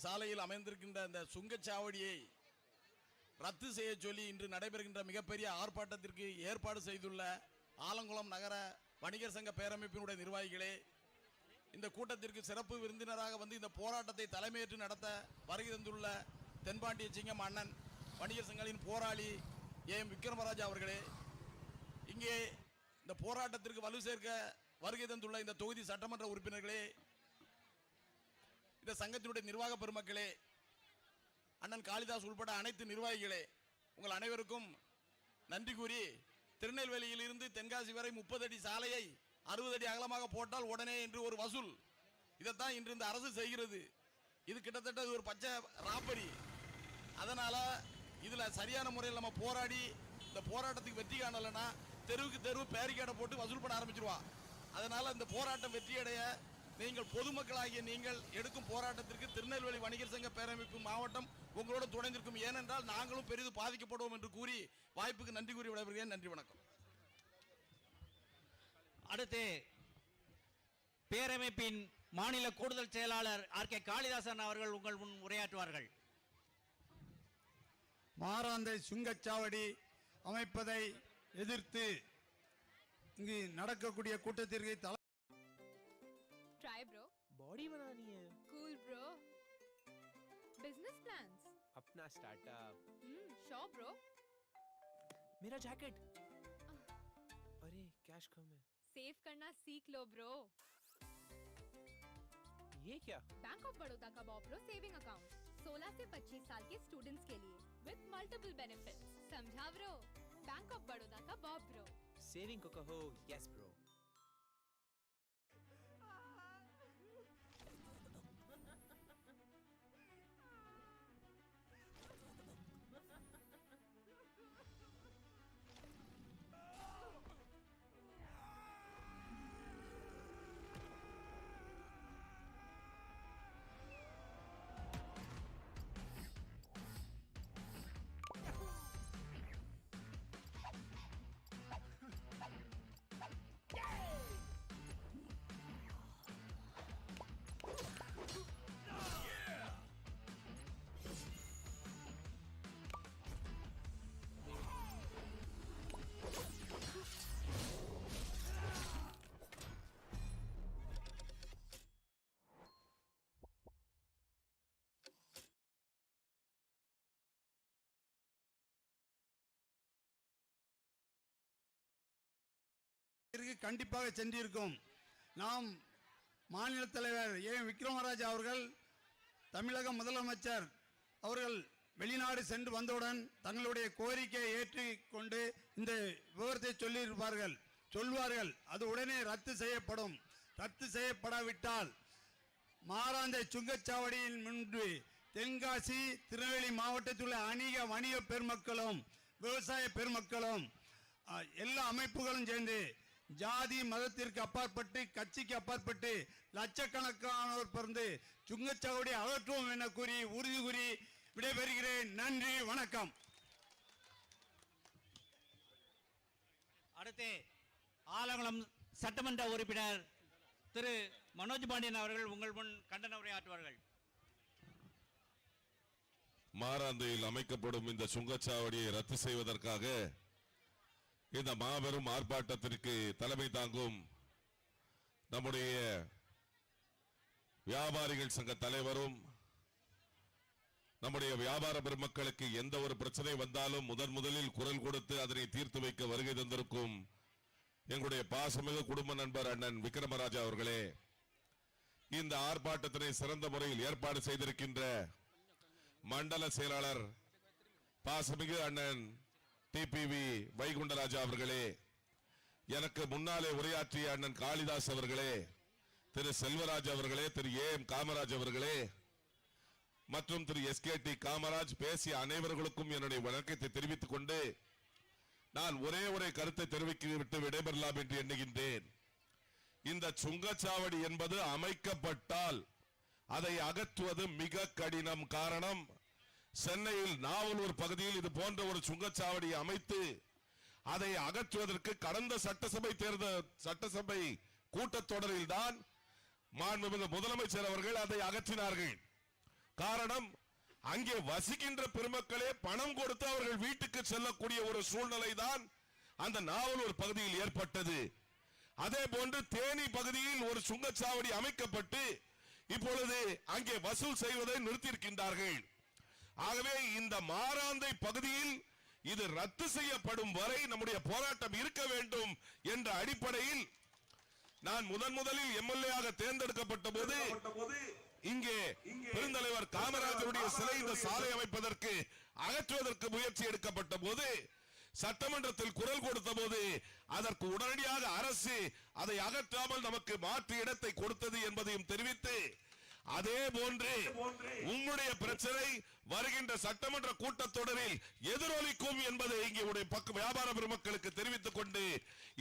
சாலையில் அமைந்திருக்கின்ற இந்த சுங்கச்சாவடியை ரத்து செய்ய சொல்லி இன்று நடைபெறுகின்ற மிகப்பெரிய ஆர்ப்பாட்டத்திற்கு ஏற்பாடு செய்துள்ள ஆலங்குளம் நகர வணிகர் சங்க பேரமைப்பினுடைய நிர்வாகிகளே இந்த கூட்டத்திற்கு சிறப்பு விருந்தினராக வந்து இந்த போராட்டத்தை தலைமையேற்று நடத்த வருகை தந்துள்ள தென்பாண்டிய சிங்கம் அண்ணன் வணிகர் சங்கங்களின் போராளி ஏ விக்ரமராஜா அவர்களே இங்கே இந்த போராட்டத்திற்கு வலு சேர்க்க வருகை தந்துள்ள இந்த தொகுதி சட்டமன்ற உறுப்பினர்களே இந்த சங்கத்தினுடைய நிர்வாக பெருமக்களே அண்ணன் காளிதாஸ் உள்பட அனைத்து நிர்வாகிகளே உங்கள் அனைவருக்கும் நன்றி கூறி திருநெல்வேலியில் இருந்து தென்காசி வரை முப்பது அடி சாலையை அறுபது அடி அகலமாக போட்டால் உடனே என்று ஒரு வசூல். இதைத்தான் இன்று இந்த அரசு செய்கிறது. இது கிட்டத்தட்ட இது ஒரு பச்சை ராப்பரி. அதனால் இதில் சரியான முறையில் நம்ம போராடி இந்த போராட்டத்துக்கு வெற்றி காணலைன்னா தெருவுக்கு தெருவு பேரிகேடை போட்டு வசூல் பண்ண ஆரம்பிச்சிருவா. அதனால் இந்த போராட்டம் வெற்றியடைய நீங்கள் பொதுமக்களாகிய நீங்கள் எடுக்கும் போராட்டத்திற்கு திருநெல்வேலி வணிகர் சங்க பேரமைப்பு மாவட்டம் உங்களோட துணைந்திருக்கும் ஏனென்றால் நாங்களும் பெரிதும் பாதிக்கப்படுவோம் என்று கூறி வாய்ப்புக்கு நன்றி கூறி விடைபெறுகிறேன். நன்றி வணக்கம். அடுத்து பேரமைப்பின் மாநில கூடுதல் செயலாளர் ஆர். கே. காளிதாசன் அவர்கள் உங்கள் முன் உரையாற்றுவார்கள். மாராந்தை சுங்கச்சாவடி அமைப்பதை எதிர்த்து இங்கு நடக்கக்கூடிய கூட்டத்திற்கு தலை बॉडी बनानी है। कूल ब्रो बिज़नेस प्लान्स अपना स्टार्टअप हम्म शो ब्रो मेरा जैकेट अरे कैश कम है। सेव करना सीख लो ब्रो ये क्या? बैंक ऑफ़ बड़ौदा का बॉब ब्रो सेविंग अकाउंट 16 से 25 साल के स्टूडेंट्स के लिए विद मल्टीपल बेनिफिट्स समझा ब्रो बैंक ऑफ़ बड़ौदा का बॉब ब्रो सेविंग को कहो यस ब्रो இதற்கு கண்டிப்பாக சென்றிருக்கும். நாம் மாநில தலைவர் ஏ. விக்ரமராஜ் அவர்கள் தமிழக முதலமைச்சர் அவர்கள் வெளிநாடு சென்று வந்தவுடன் தங்களுடைய கோரிக்கையை ஏற்றுக்கொண்டு இந்த விவரத்தை சொல்லியிருப்பார்கள். சொல்வார்கள். அது உடனே ரத்து செய்யப்படும். ரத்து செய்யப்படாவிட்டால் மாராந்தை சுங்கச்சாவடியின் முன்பு தென்காசி திருநெல்வேலி மாவட்டத்தில் உள்ள அநேக வணிக பெருமக்களும் விவசாய பெருமக்களும் எல்லா அமைப்புகளும் சேர்ந்து ஜாதி மதத்திற்கு அப்பாற்பட்டு கட்சிக்கு அப்பாற்பட்டு லட்சக்கணக்கானோர் பிறந்து சுங்கச்சாவடி அகற்றுவோம் என கூறி உறுதி கூறி விடைபெறுகிறேன். நன்றி வணக்கம். அடுத்து ஆலங்குளம் சட்டமன்ற உறுப்பினர் திரு மனோஜ் பாண்டியன் அவர்கள் உங்கள் முன் கண்டன உரையாற்றுவார்கள். மாராந்தையில் அமைக்கப்படும் இந்த சுங்கச்சாவடியை ரத்து செய்வதற்காக இந்த மாபெரும் ஆர்ப்பாட்டத்திற்கு தலைமை தாங்கும் நம்முடைய வியாபாரிகள் சங்க தலைவரும் நம்முடைய வியாபார பெருமக்களுக்கு எந்த ஒரு பிரச்சனை வந்தாலும் முதன் முதலில் குரல் கொடுத்து அதனை தீர்த்து வைக்க வருகை தந்திருக்கும் எங்களுடைய பாசமிகு குடும்ப நண்பர் அண்ணன் விக்ரமராஜா அவர்களே இந்த ஆர்ப்பாட்டத்தினை சிறந்த முறையில் ஏற்பாடு செய்திருக்கின்ற மண்டல செயலாளர் பாசமிகு அண்ணன் டிபிவி வைகுண்டராஜா அவர்களே எனக்கு முன்னாலே உரையாற்றிய அண்ணன் காளிதாஸ் அவர்களே திரு செல்வராஜ் அவர்களே திரு ஏ எம் காமராஜ் அவர்களே மற்றும் Thiru S K D Kamaraj பேசிய அனைவர்களுக்கும் என்னுடைய வணக்கத்தை தெரிவித்துக் கொண்டு நான் ஒரே ஒரே கருத்தை தெரிவித்து விட்டு விடைபெறலாம் என்று எண்ணுகின்றேன். இந்த சுங்கச்சாவடி என்பது அமைக்கப்பட்டால் அதை அகற்றுவது மிக கடினம் காரணம். சென்னையில் நாவலூர் பகுதியில் இது போன்ற ஒரு சுங்கச்சாவடியை அமைத்து அதை அகற்றுவதற்கு கடந்த சட்டசபை தேர்தல் சட்டசபை கூட்டத்தொடரில் தான் மாண்புமிகு முதலமைச்சர் அவர்கள் அதை அகற்றினார்கள். காரணம் அங்கே வசிக்கின்ற பெருமக்களே பணம் கொடுத்து அவர்கள் வீட்டுக்கு செல்லக்கூடிய ஒரு சூழ்நிலை தான் அந்த நாவலூர் பகுதியில் ஏற்பட்டது. அதே போன்று தேனி பகுதியில் ஒரு சுங்கச்சாவடி அமைக்கப்பட்டு இப்பொழுது அங்கே வசூல் செய்வதை நிறுத்தியிருக்கின்றார்கள். ஆகவே இந்த மாராந்தை பகுதியில் இது ரத்து செய்யப்படும் வரை நம்முடைய போராட்டம் இருக்க வேண்டும் என்ற அடிப்படையில் நான் முதன் முதலில் எம்எல்ஏ ஆக தேர்ந்தெடுக்கப்பட்ட போது இங்கே பெருந்தலைவர் காமராஜருடைய சிலை இந்த சாலை அமைப்பதற்கு அகற்றுவதற்கு முயற்சி எடுக்கப்பட்ட போது சட்டமன்றத்தில் குரல் கொடுத்த போது அதற்கு உடனடியாக அரசு அதை அகற்றாமல் நமக்கு மாற்று இடத்தை கொடுத்தது என்பதையும் தெரிவித்து அதே போன்று உங்களுடைய பிரச்சனை வருகின்ற சட்டமன்ற கூட்டத்தொடரில் எதிரொலிக்கும் என்பதை இங்கே உடைய பக்க வியாபார பெருமக்களுக்கு தெரிவித்துக் கொண்டு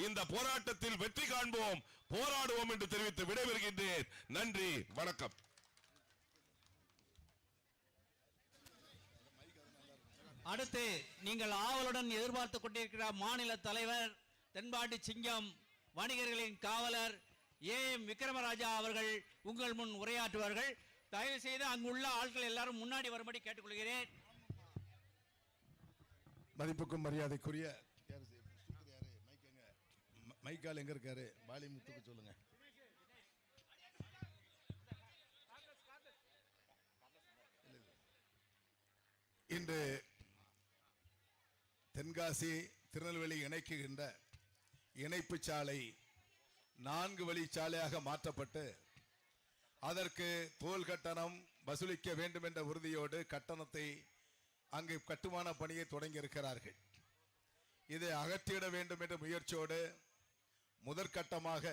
இந்த போராட்டத்தில் வெற்றி காண்போம் போராடுவோம் என்று தெரிவித்து விடைபெறுகின்றேன். நன்றி வணக்கம். அடுத்து நீங்கள் ஆவலுடன் எதிர்பார்த்து கொண்டிருக்கிற மாநில தலைவர் தென்பாண்டி சிங்கம் வணிகர்களின் காவலர் ஏஎம் விக்ரமராஜா அவர்கள் உங்கள் முன் உரையாற்றுவார்கள்? தயவு செய்து அங்குள்ள ஆட்கள் எல்லாரும் முன்னாடி வரும்படி கேட்டுக்கொள்கிறேன். மதிப்புக்கும் மரியாதைக்குரிய மைக்கால் எங்க இருக்காரு? பாலிமுத்துக்கு சொல்லுங்க. இன்று தென்காசி திருநெல்வேலி இணைக்குகின்ற இணைப்பு சாலை நான்கு வழி சாலையாக மாற்றப்பட்டு அதற்கு தோல் கட்டணம் வசூலிக்க வேண்டும் என்ற உறுதியோடு கட்டணத்தை அங்கு கட்டுமான பணியை தொடங்கி இருக்கிறார்கள் இதை அகற்றிட வேண்டும் என்ற முயற்சியோடு முதற்கட்டமாக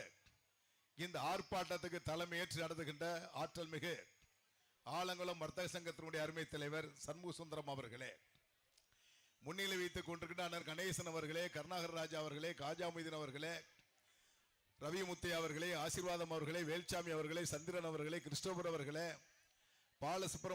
இந்த ஆர்ப்பாட்டத்துக்கு தலைமையேற்று நடத்துகின்ற ஆற்றல் மிகு ஆலங்குளம் வர்த்தக சங்கத்தினுடைய அருமை தலைவர் சண்முக சுந்தரம் அவர்களே முன்னிலை வைத்துக் கொண்டிருக்கின்ற கணேசன் அவர்களே கருணாகர் ராஜா அவர்களே காஜா அவர்களே அவர்களே ரவிமுத்தை அவர்களே ஆசீர்வாதம் அவர்களே வேல்சாமி அவர்களே சந்திரன் அவர்களே கிறிஸ்டோபர் அவர்களே பாலசுப்ரமணியம்